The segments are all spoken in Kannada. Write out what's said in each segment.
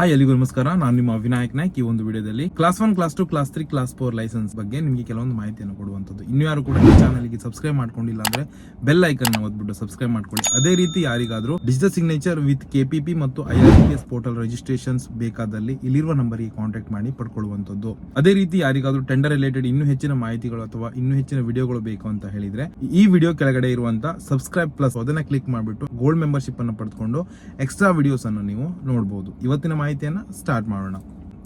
ಹಾಯ್ ಎಲ್ಲಿಗೂ ನಮಸ್ಕಾರ. ನಾನು ನಿಮ್ಮ ವಿನಾಯಕ್ ನಾಯ್ಕ್. ಈ ಒಂದು ವಿಡಿಯೋದಲ್ಲಿ class one class two class three class four license ಬಗ್ಗೆ ನಿಮಗೆ ಕೆಲವೊಂದು ಮಾಹಿತಿಯನ್ನು ಕೊಡುವಂಥದ್ದು. ಇನ್ನು ಯಾರು ಕೂಡ ಈ ಚಾನಲ್ಗೆ ಸಬ್ಸ್ಕ್ರೈಬ್ ಮಾಡ್ಕೊಂಡಿಲ್ಲ ಅಂದ್ರೆ ಬೆಲ್ ಐಕನ್ ಓದ್ಬಿಟ್ಟು ಸಬ್ಸ್ಕ್ರೈಬ್ ಮಾಡ್ಕೊಳ್ಳಿ. ಅದೇ ರೀತಿ ಯಾರಿಗಾದ್ರೂ ಡಿಜಿಟಲ್ ಸಿಗ್ನೇಚರ್ ವಿತ್ ಕೆಪಿಪಿ ಮತ್ತು ಐ ಪೋರ್ಟಲ್ ರಿಜಿಸ್ಟ್ರೇಷನ್ಸ್ ಬೇಕಾದಲ್ಲಿ ಇಲ್ಲಿರುವ ನಂಬರ್ಗೆ ಕಾಂಟ್ಯಾಕ್ಟ್ ಮಾಡಿ ಪಡ್ಕೊಳ್ಳುವಂಥದ್ದು. ಅದೇ ರೀತಿ ಯಾರಿಗಾದ್ರೂ ಟೆಂಡರ್ ರಿಲೇಟೆಡ್ ಇನ್ನೂ ಹೆಚ್ಚಿನ ಮಾಹಿತಿಗಳು ಅಥವಾ ಇನ್ನೂ ಹೆಚ್ಚಿನ ವಿಡಿಯೋಗಳು ಬೇಕು ಅಂತ ಹೇಳಿದ್ರೆ ಈ ವಿಡಿಯೋ ಕೆಳಗಡೆ ಇರುವಂತಹ ಸಬ್ಸ್ಕ್ರೈಬ್ ಪ್ಲಸ್ ಅದನ್ನ ಕ್ಲಿಕ್ ಮಾಡಿಬಿಟ್ಟು ಗೋಲ್ಡ್ ಮೆಂಬರ್ಶಿಪ್ ಅನ್ನು ಪಡೆದುಕೊಂಡು ಎಕ್ಸ್ಟ್ರಾ ವಿಡಿಯೋಸ್ ಅನ್ನು ನೀವು ನೋಡಬಹುದು ಇವತ್ತಿನ ಮಾಹಿತಿಯನ್ನ ಸ್ಟಾರ್ಟ್ ಮಾಡೋಣ.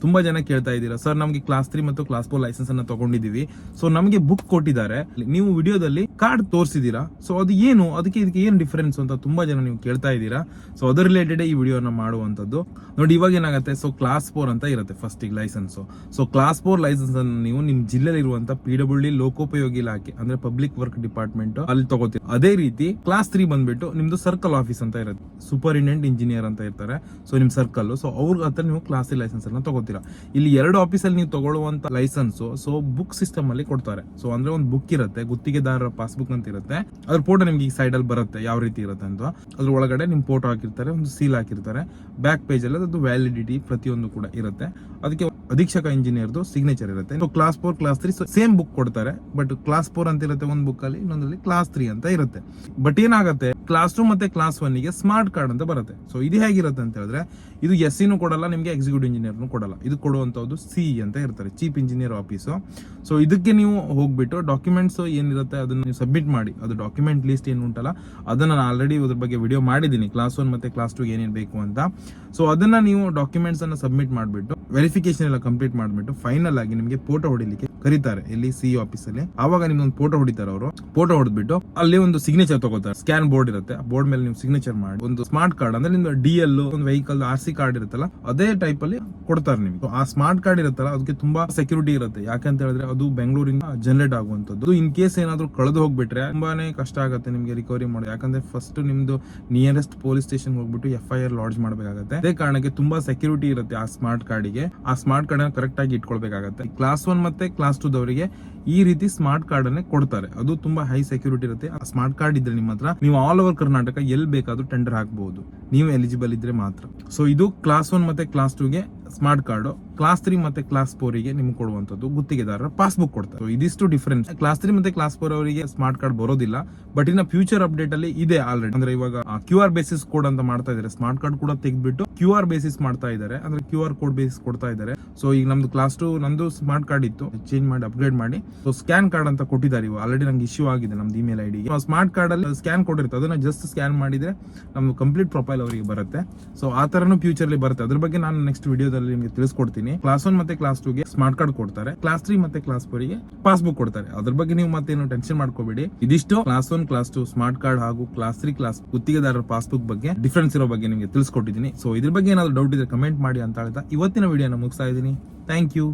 ತುಂಬಾ ಜನ ಕೇಳ್ತಾ ಇದ್ದೀರಾ? ಸರ್, ನಮಗೆ ಕ್ಲಾಸ್ ತ್ರೀ ಮತ್ತು ಕ್ಲಾಸ್ ಫೋರ್ ಲೈಸೆನ್ಸ್ ಅನ್ನ ತಗೊಂಡಿದೀವಿ ಸೊ ನಮಗೆ ಬುಕ್ ಕೊಟ್ಟಿದ್ದಾರೆ. ನೀವು ವಿಡಿಯೋದಲ್ಲಿ ಕಾರ್ಡ್ ತೋರಿಸಿದೀರಾ ಸೊ ಅದು ಏನು? ಅದಕ್ಕೆ ಇದಕ್ಕೆ ಏನು ಡಿಫರೆನ್ಸ್ ಅಂತ ತುಂಬಾ ಜನ ನೀವು ಕೇಳ್ತಾ ಇದ್ದೀರಾ? ಸೊ ಅದರ್ ರಿಲೇಟೆಡ್ ಈ ವಿಡಿಯೋನ ಮಾಡುವಂತದ್ದು ನೋಡಿ, ಇವಾಗ ಏನಾಗುತ್ತೆ? ಸೊ ಕ್ಲಾಸ್ ಫೋರ್ ಅಂತ ಇರುತ್ತೆ ಫಸ್ಟ್ ಈಗ license so class four license ಅನ್ನು ನೀವು ನಿಮ್ ಜಿಲ್ಲೆಯಲ್ಲಿ ಇರುವಂತ ಪಿ ಡಬ್ಲ್ಯೂ ಲೋಕೋಪಯೋಗಿ ಇಲಾಖೆ, ಅಂದ್ರೆ ಪಬ್ಲಿಕ್ ವರ್ಕ್ ಡಿಪಾರ್ಟ್ಮೆಂಟ್ ಅಲ್ಲಿ ತಗೋತೀವಿ ಅದೇ ರೀತಿ ಕ್ಲಾಸ್ ತ್ರೀ ಬಂದ್ಬಿಟ್ಟು ನಿಮ್ದು ಸರ್ಕಲ್ ಆಫೀಸ್ ಅಂತ ಇರುತ್ತೆ. ಸೂಪರಿಂಟೆಂಡೆಂಟ್ ಇಂಜಿನಿಯರ್ ಅಂತ ಇರ್ತಾರೆ. ಸೊ ನಿಮ್ ಸರ್ಕಲ್ ಸೊ ಅವ್ರ ಹತ್ರ ನೀವು ಕ್ಲಾಸ್ ಲೈಸೆನ್ಸ್ ಅನ್ನ ತಗೋತೀರಾ? ಇಲ್ಲಿ ಎರಡು ಆಫೀಸಲ್ಲಿ ನೀವು ತಗೊಳ್ಳುವಂತ ಲೈಸೆನ್ಸ್ ಸೊ ಬುಕ್ ಸಿಸ್ಟಮ್ ಅಲ್ಲಿ ಕೊಡ್ತಾರೆ. ಸೊ ಅಂದ್ರೆ ಒಂದು ಬುಕ್ ಇರುತ್ತೆ, ಗುತ್ತಿಗೆದಾರರ ಪಾಸ್ಬುಕ್ ಅಂತ ಇರುತ್ತೆ. ಅದ್ರ ಫೋಟೋ ನಿಮ್ಗೆ ಈ ಸೈಡ್ ಅಲ್ಲಿ ಬರುತ್ತೆ, ಯಾವ ರೀತಿ ಇರುತ್ತೆ ಅಂತ. ಅದ್ರ ಒಳಗಡೆ ನಿಮ್ ಫೋಟೋ ಹಾಕಿರ್ತಾರೆ, ಒಂದು ಸೀಲ್ ಹಾಕಿರ್ತಾರೆ. ಬ್ಯಾಕ್ ಪೇಜ್ ಅಲ್ಲಿ ಅದು ವ್ಯಾಲಿಡಿಟಿ ಪ್ರತಿಯೊಂದು ಕೂಡ ಇರುತ್ತೆ. ಅದಕ್ಕೆ ಅಧೀಕ್ಷಕ ಇಂಜಿನಿಯರ್ದು ಸಿಗ್ನೇಚರ್ ಇರುತ್ತೆ. Class four class three same book ಕೊಡ್ತಾರೆ. ಬಟ್ ಕ್ಲಾಸ್ ಫೋರ್ ಅಂತ ಇರುತ್ತೆ ಒಂದು ಬುಕ್ ಅಲ್ಲಿ ಇನ್ನೊಂದಲ್ಲಿ ಕ್ಲಾಸ್ ತ್ರೀ ಅಂತ ಇರುತ್ತೆ. ಬಟ್ ಏನಾಗುತ್ತೆ ಕ್ಲಾಸ್ ರೂಮ್ ಮತ್ತೆ ಕ್ಲಾಸ್ ಒನ್ಗೆ ಸ್ಮಾರ್ಟ್ ಕಾರ್ಡ್ ಅಂತ ಬರುತ್ತೆ. ಸೊ ಇದು ಹೇಗಿರುತ್ತೆ ಅಂತ ಹೇಳಿದ್ರೆ, ಇದು ಎಸ್ ಸಿನೂ ಕೊಡಲ್ಲ, ನಿಮಗೆ ಎಕ್ಸಿಕ್ಯೂಟಿವ್ ಇಂಜಿನಿಯರ್ನು ಕೊಡಲ್ಲ. ಇದು ಕೊಡುವಂತದ್ದು ಸಿ ಅಂತ ಇರ್ತಾರೆ ಚೀಫ್ ಇಂಜಿನಿಯರ್ ಆಫೀಸು ಸೊ ಇದಕ್ಕೆ ನೀವು ಹೋಗ್ಬಿಟ್ಟು ಡಾಕ್ಯುಮೆಂಟ್ಸ್ ಏನಿರುತ್ತೆ ಅದನ್ನ ನೀವು ಸಬ್ಮಿಟ್ ಮಾಡಿ. ಅದು ಡಾಕ್ಯುಮೆಂಟ್ ಲಿಸ್ಟ್ ಏನು ಉಂಟಲ್ಲ, ಅದನ್ನ ನಾನು ಆಲ್ರೆಡಿ ಅದ್ರ ಬಗ್ಗೆ ವಿಡಿಯೋ ಮಾಡಿದ್ದೀನಿ. ಕ್ಲಾಸ್ ಒನ್ ಮತ್ತೆ ಕ್ಲಾಸ್ ಟು ಏನೇನು ಬೇಕು ಅಂತ. ಸೊ ಅದನ್ನ ನೀವು ಡಾಕ್ಯುಮೆಂಟ್ಸ್ ಅನ್ನ ಸಬ್ಮಿಟ್ ಮಾಡಿಬಿಟ್ಟು ವೆರಿಫಿಕೇಶನ್ ಎಲ್ಲ ಕಂಪ್ಲೀಟ್ ಮಾಡಿಬಿಟ್ಟು ಫೈನಲ್ ಆಗಿ ನಿಮಗೆ ಫೋಟೋ ಹೊಡಿಲಿಕ್ಕೆ ಕರೀತಾರೆ ಇಲ್ಲಿ ಸಿ ಆಫೀಸ್ ಅಲ್ಲಿ. ಆವಾಗ ನಿಮ್ಗೆ ಫೋಟೋ ಹೊಡಿತಾರೆ ಅವರು. ಫೋಟೋ ಹೊಡೆದ್ಬಿಟ್ಟು, ಅಲ್ಲಿ ಒಂದು ಸಿಗ್ನೇಚರ್ ತಗೋತಾರೆ. ಸ್ಕ್ಯಾನ್ ಬೋರ್ಡ್ ಇರುತ್ತೆ. ಆ ಬೋರ್ಡ್ ಮೇಲೆ ನೀವು ಸಿಗ್ನೇಚರ್ ಮಾಡಿ, ಒಂದು ಸ್ಮಾರ್ಟ್ ಕಾರ್ಡ್ ಅಂದ್ರೆ ನಿಮ್ದು ಡಿ ಎಲ್ ಒಂದು ವೆಹಿಕಲ್ ಆರ್ ಸಿ ಕಾರ್ಡ್ ಇರುತ್ತಲ್ಲ, ಅದೇ ಟೈಪ್ ಅಲ್ಲಿ ಕೊಡ್ತಾರೆ ನಿಮ್ಗೆ. ಆ ಸ್ಮಾರ್ಟ್ ಕಾರ್ಡ್ ಇರುತ್ತಲ್ಲ ಅದಕ್ಕೆ ತುಂಬಾ ಸೆಕ್ಯೂರಿಟಿ ಇರುತ್ತೆ. ಯಾಕಂತ ಹೇಳಿದ್ರೆ ಅದು ಬೆಂಗಳೂರಿಂದ ಜನರೇಟ್ ಆಗುವಂತದ್ದು ಇನ್ ಕೇಸ್ ಏನಾದ್ರು ಕಳೆದು ಹೋಗ್ಬಿಟ್ರೆ ತುಂಬಾನೇ ಕಷ್ಟ ಆಗುತ್ತೆ ನಿಮ್ಗೆ ರಿಕವರಿ ಮಾಡಿ ಯಾಕಂದ್ರೆ ಫಸ್ಟ್ ನಿಮ್ದು ನಿಯರೆಸ್ಟ್ ಪೊಲೀಸ್ ಸ್ಟೇಷನ್ ಹೋಗ್ಬಿಟ್ಟು ಎಫ್ ಐ ಆರ್ ಲಾಡ್ಜ್ ಮಾಡಬೇಕಾಗುತ್ತೆ. ಅದೇ ಕಾರಣಕ್ಕೆ ತುಂಬಾ ಸೆಕ್ಯೂರಿಟಿ ಇರುತ್ತೆ ಆ ಸ್ಮಾರ್ಟ್ ಕಾರ್ಡಿಗೆ ಆ ಸ್ಮಾರ್ಟ್ ಕಾರ್ಡ್ ಕರೆಕ್ಟ್ ಆಗಿ ಇಟ್ಕೊಳ್ಬೇಕಾಗತ್ತೆ. ಕ್ಲಾಸ್ ಒನ್ ಮತ್ತೆ ಕ್ಲಾಸ್ ಟೂ ದವರಿಗೆ ಈ ರೀತಿ ಸ್ಮಾರ್ಟ್ ಕಾರ್ಡ್ ಅನ್ನೇ ಕೊಡ್ತಾರೆ. ಅದು ತುಂಬಾ ಹೈ ಸೆಕ್ಯೂರಿಟಿ ಇರುತ್ತೆ. ಆ ಸ್ಮಾರ್ಟ್ ಕಾರ್ಡ್ ಇದ್ರೆ ನಿಮ್ಮ ಹತ್ರ ನೀವು ಆಲ್ ಓವರ್ ಕರ್ನಾಟಕ ಎಲ್ಲಿ ಬೇಕಾದ್ರೂ ಟೆಂಡರ್ ಹಾಕಬಹುದು ನೀವು ಎಲಿಜಿಬಲ್ ಇದ್ರೆ ಮಾತ್ರ. ಸೊ ಇದು ಕ್ಲಾಸ್ ಒನ್ ಮತ್ತೆ ಕ್ಲಾಸ್ ಟೂಗೆ ಸ್ಮಾರ್ಟ್ ಕಾರ್ಡ್. ಕ್ಲಾಸ್ ತ್ರೀ ಮತ್ತೆ ಕ್ಲಾಸ್ ಫೋರ್ಗೆ ನಿಮ್ಗೆ ಕೊಡುವಂತದ್ದು ಗುತ್ತಿಗೆದಾರರ ಪಾಸ್ಬುಕ್ ಕೊಡ್ತಾರೆ. ಇದಿಷ್ಟು ಡಿಫರೆನ್ಸ್ ಕ್ಲಾಸ್ ತ್ರೀ ಮತ್ತೆ ಕ್ಲಾಸ್ ಫೋರ್ ಅವರಿಗೆ ಸ್ಮಾರ್ಟ್ ಕಾರ್ಡ್ ಬರೋದಿಲ್ಲ ಬಟ್ ಇನ್ನ ಫ್ಯೂಚರ್ ಅಪ್ಡೇಟ್ ಅಲ್ಲಿ ಇದೆ ಆಲ್ರೆಡಿ ಅಂದ್ರೆ ಇವಾಗ ಕ್ಯೂ ಆರ್ ಬೇಸಿಸ್ ಕೋಡ್ ಅಂತ ಮಾಡ್ತಾ ಇದ್ದಾರೆ. ಸ್ಮಾರ್ಟ್ ಕಾರ್ಡ್ ಕೂಡ ತೆಗೆದ್ಬಿಟ್ಟು ಕ್ಯೂ ಆರ್ ಬೇಸಿಸ್ ಮಾಡ್ತಾ ಇದ್ದಾರೆ. ಅಂದ್ರೆ ಕ್ಯೂ ಆರ್ ಕೋಡ್ ಬೇಸಿಸ್ ಕೊಡ್ತಾ ಇದ್ದಾರೆ. ಸೊ ಈಗ ನಮ್ದು ಕ್ಲಾಸ್ ಟು ನಂದು ಸ್ಮಾರ್ಟ್ ಕಾರ್ಡ್ ಇತ್ತು. ಚೇಂಜ್ ಮಾಡಿ ಅಪ್ಗ್ರೇಡ್ ಮಾಡಿ. ಸೊ ಸ್ಕ್ಯಾನ್ ಕಾರ್ಡ್ ಅಂತ ಕೊಟ್ಟಿದ್ದಾರೆ ಇವಾಗ. ಆಲ್ರೆಡಿ ನಂಗೆ ಇಶ್ಯೂ ಆಗಿದೆ ನಮ್ದು email I D smart card ಅಲ್ಲಿ ಸ್ಕ್ಯಾನ್ ಕೊಟ್ಟಿರುತ್ತೆ. ಅದನ್ನ ಜಸ್ಟ್ ಸ್ಕ್ಯಾನ್ ಮಾಡಿದ್ರೆ ನಮ್ದು ಕಂಪ್ಲೀಟ್ ಪ್ರೊಫೈಲ್ ಅವರಿಗೆ ಬರುತ್ತೆ. ಸೊ ಆ ತರನು ಫ್ಯೂಚರ್ ಅಲ್ಲಿ ಬರುತ್ತೆ. ಅದ್ರ ಬಗ್ಗೆ ನಾನು ನೆಕ್ಸ್ಟ್ ವಿಡಿಯೋದಲ್ಲಿ ನಿಮಗೆ ತಿಳಿಸ್ಕೊಡ್ತೀನಿ. ಕ್ಲಾಸ್ ಒನ್ ಮತ್ತೆ ಕ್ಲಾಸ್ ಟೂಗೆ ಸ್ಮಾರ್ಟ್ ಕಾರ್ಡ್ ಕೊಡ್ತಾರೆ. ಕ್ಲಾಸ್ ತ್ರೀ ಮತ್ತೆ ಕ್ಲಾಸ್ ಫೋರ್ಗೆ ಪಾಸ್ಬುಕ್ ಕೊಡ್ತಾರೆ. ಅದ್ರ ಬಗ್ಗೆ ನೀವು ಮತ್ತೇನು ಟೆನ್ಷನ್ ಮಾಡ್ಕೋಬೇಡಿ. ಇದಿಷ್ಟು class one class two smart card ಹಾಗೂ ಕ್ಲಾಸ್ ತ್ರೀ ಕ್ಲಾಸ್ ಗುತ್ತಿಗೆದಾರರ ಪಾಸ್ಬುಕ್ ಬಗ್ಗೆ ಡಿಫ್ರೆನ್ಸ್ ಇರೋ ಬಗ್ಗೆ ನಿಮಗೆ ತಿಳಿಸ್ಕೊಟ್ಟಿದ್ದೀನಿ. ಸೊ ಇದ್ರ ಬಗ್ಗೆ ಏನಾದ್ರು ಡೌಟ್ ಇದ್ರೆ ಕಮೆಂಟ್ ಮಾಡಿ ಅಂತ ಹೇಳ್ತಾ ಇವತ್ತಿನ ವಿಡಿಯೋನ ಮುಗಿಸ್ತಾ ಇದ್ದೀನಿ. Thank you